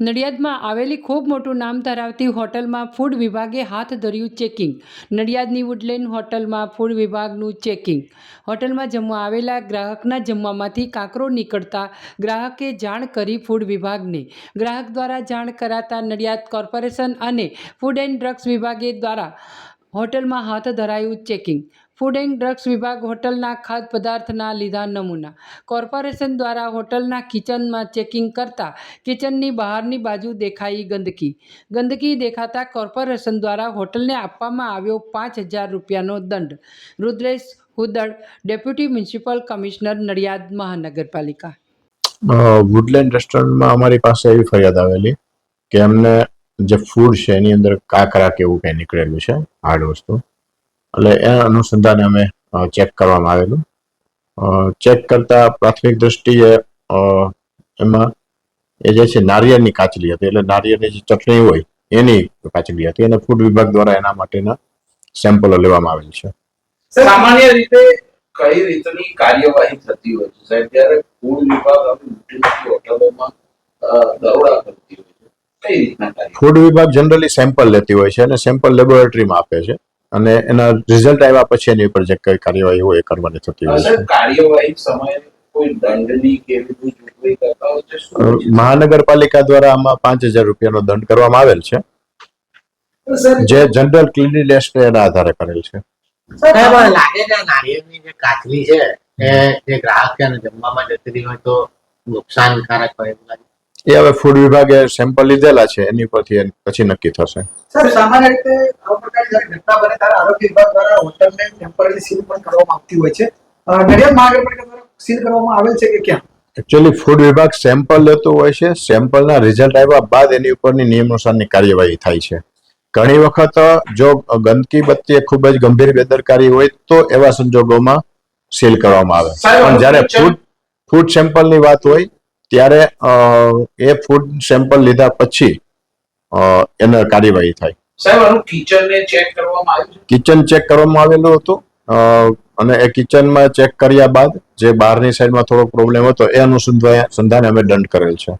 નડિયાદમાં આવેલી ખૂબ મોટું નામ ધરાવતી હોટલમાં ફૂડ વિભાગે હાથ ધર્યું ચેકિંગ નડિયાદની વુડલેન્ડ હોટલમાં ફૂડ વિભાગનું ચેકિંગ હોટલમાં જમવા આવેલા ગ્રાહકના જમવામાંથી કાંકરો નીકળતા ગ્રાહકે જાણ કરી ફૂડ વિભાગને. ગ્રાહક દ્વારા જાણ કરાતા નડિયાદ કોર્પોરેશન અને ફૂડ એન્ડ ડ્રગ્સ વિભાગે દ્વારા હોટલમાં હાથ ધરાયું ચેકિંગ ફૂડ એન્ડ ડ્રગ્સ વિભાગ હોટલના ખાદ્ય પદાર્થના લીધા નમૂના. કોર્પોરેશન દ્વારા હોટલના કિચનમાં ચેકિંગ કરતા કિચનની બહારની બાજુ દેખાઈ ગંદકી. ગંદકી દેખાતા કોર્પોરેશન દ્વારા હોટલને આપવામાં આવ્યો પાંચ હજાર રૂપિયાનો દંડ. Rudresh Hudad, deputy municipal commissioner, Nadiad મહાનગરપાલિકા. વુડલેન્ડ રેસ્ટોરન્ટમાં અમારી પાસે એવી ફરિયાદ આવેલી કે અમને જે ફૂડ છે એની અંદર કાકરા કે એવું કંઈ નીકળેલું છે, હાર્ડ વસ્તુ. એટલે એ અનુસંધાને અમે ચેક કરવામાં આવેલું. ચેક કરતા પ્રાથમિક દ્રષ્ટિએ એમાં એ જે છે નારિયેળની કાચલી હતી એટલે નારિયેળની જે ચટણી હોય એની કાચલી હતી. અને ફૂડ વિભાગ દ્વારા એના માટેના સેમ્પલો લેવામાં આવેલ છે. સામાન્ય રીતે કઈ રીતની કાર્યવાહી થતી હોય છે? સાહેબ જ્યારે ફૂડ વિભાગ મોટી હોટલોમાં દરોડા કરતી હોય છે કઈ રીતના ફૂડ વિભાગ જનરલી સેમ્પલ લેતી હોય છે અને સેમ્પલ લેબોરેટરીમાં આપે છે. અને એના રિઝલ્ટ આવ્યા પછી એની ઉપર જે કઈ કાર્યવાહી હોય એ કરવાની થતી હોય છે. કાર્યવાહી સમયે? મહાનગરપાલિકા દ્વારા આમાં પાંચ હજાર રૂપિયાનો દંડ કરવામાં આવેલ છે. જે જનરલ ક્લિનિનેસ એના આધારે કરેલ છે. લાગે છે આ નારિયેળની જે કાચલી છે એ જે ગ્રાહક છે જમવામાં જતી હોય તો નુકસાનકારક હોય એવું લાગે એ હવે ફૂડ વિભાગે સેમ્પલ લીધેલા છે એની ઉપરથી પછી નક્કી થશે. સર સામાન્ય રીતે આવા પ્રકારની જ્યારે ઘટના બને ત્યારે આરોગ્ય વિભાગ દ્વારા હોટલને ટેમ્પરરી સીલ પણ કરવામાં આવતી હોય છે. નડિયાદ મહાનગરપાલિકા દ્વારા સીલ કરવામાં આવેલ છે કે ક્યાં એકચ્યુઅલી ફૂડ વિભાગ સેમ્પલ લેતો હોય છે સેમ્પલના રિઝલ્ટ આવ્યા બાદ એની ઉપરની નિયમાનુસારની કાર્યવાહી થાય છે. ઘણી વખત જો ગંદકી બત્તી ખૂબ જ ગંભીર બેદરકારી હોય તો એવા સંજોગોમાં સીલ કરવામાં આવે. પણ જ્યારે ફૂડ ફૂડ સેમ્પલની વાત હોય ત્યારે એ ફૂડ સેમ્પલ લીધા પછી એને કાર્યવાહી થાય. સાહેબ આનું કિચન ચેક કરવામાં આવ્યું કિચન ચેક કરવામાં આવેલું હતું અને એ કિચનમાં ચેક કર્યા બાદ જે બહારની સાઈડમાં થોડો પ્રોબ્લેમ હતો એ અનુસંધાને અમે દંડ કરેલ છે.